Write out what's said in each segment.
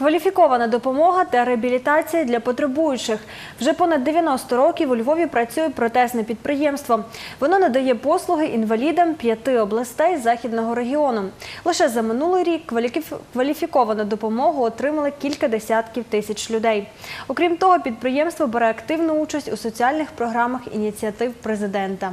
Кваліфікована допомога та реабілітація для потребуючих. Вже понад 90 років у Львові працює протезне підприємство. Воно надає послуги інвалідам п'яти областей західного регіону. Лише за минулий рік кваліфіковану допомогу отримали кілька десятків тисяч людей. Окрім того, підприємство бере активну участь у соціальних програмах ініціатив президента.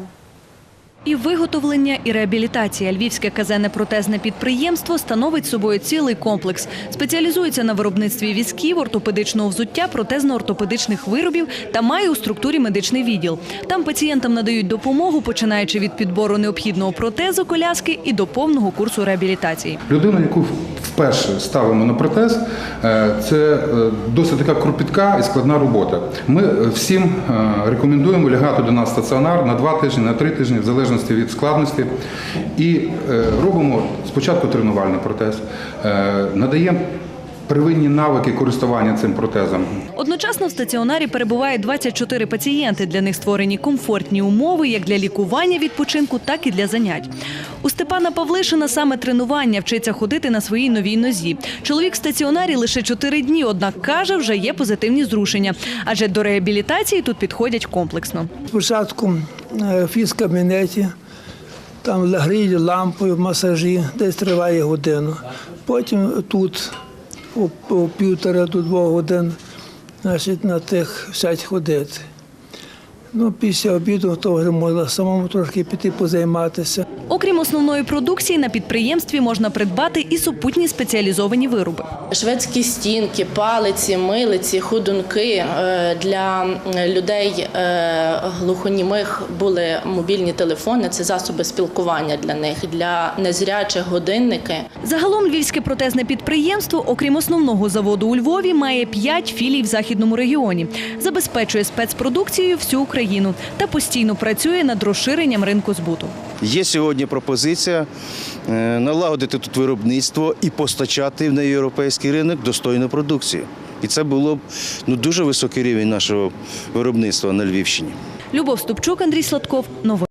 І виготовлення, і реабілітація. Львівське казенне протезне підприємство становить собою цілий комплекс. Спеціалізується на виробництві візків, ортопедичного взуття, протезно-ортопедичних виробів та має у структурі медичний відділ. Там пацієнтам надають допомогу, починаючи від підбору необхідного протезу коляски і до повного курсу реабілітації. Людина, яку вперше ставимо на протез, е, це е, досить така кропітка і складна робота. Ми е, всім рекомендуємо лягати до нас стаціонар на два тижні, на три тижні, в залежності від складності. І робимо спочатку тренувальний протез, надаємо первинні навики користування цим протезом. Одночасно в стаціонарі перебуває 24 пацієнти. Для них створені комфортні умови як для лікування, відпочинку, так і для занять. У Степана Павлишина саме тренування вчиться ходити на своїй новій нозі. Чоловік в стаціонарі лише 4 дні, однак каже, вже є позитивні зрушення. Адже до реабілітації тут підходять комплексно. Спочатку е, в фізкабінеті, там грілі лампою, масажі, десь триває годину. Потім тут у півтора до двох годин значить, на тих сядь ходити. Ну, після обіду то вже можна самому трошки піти позайматися. Окрім основної продукції, на підприємстві можна придбати і супутні спеціалізовані вироби. Шведські стінки, палиці, милиці, ходунки е, для людей е, глухонімих були мобільні телефони. Це засоби спілкування для них, для незрячих годинники. Загалом львівське протезне підприємство, окрім основного заводу у Львові, має 5 філій в західному регіоні, забезпечує спецпродукцією всю Україну та постійно працює над розширенням ринку збуту. Є сьогодні пропозиція е, налагодити тут виробництво і постачати на європейський ринок достойну продукцію. І це було б ну, дуже високий рівень нашого виробництва на Львівщині. Любов Ступчук, Андрій Сладков. Новини.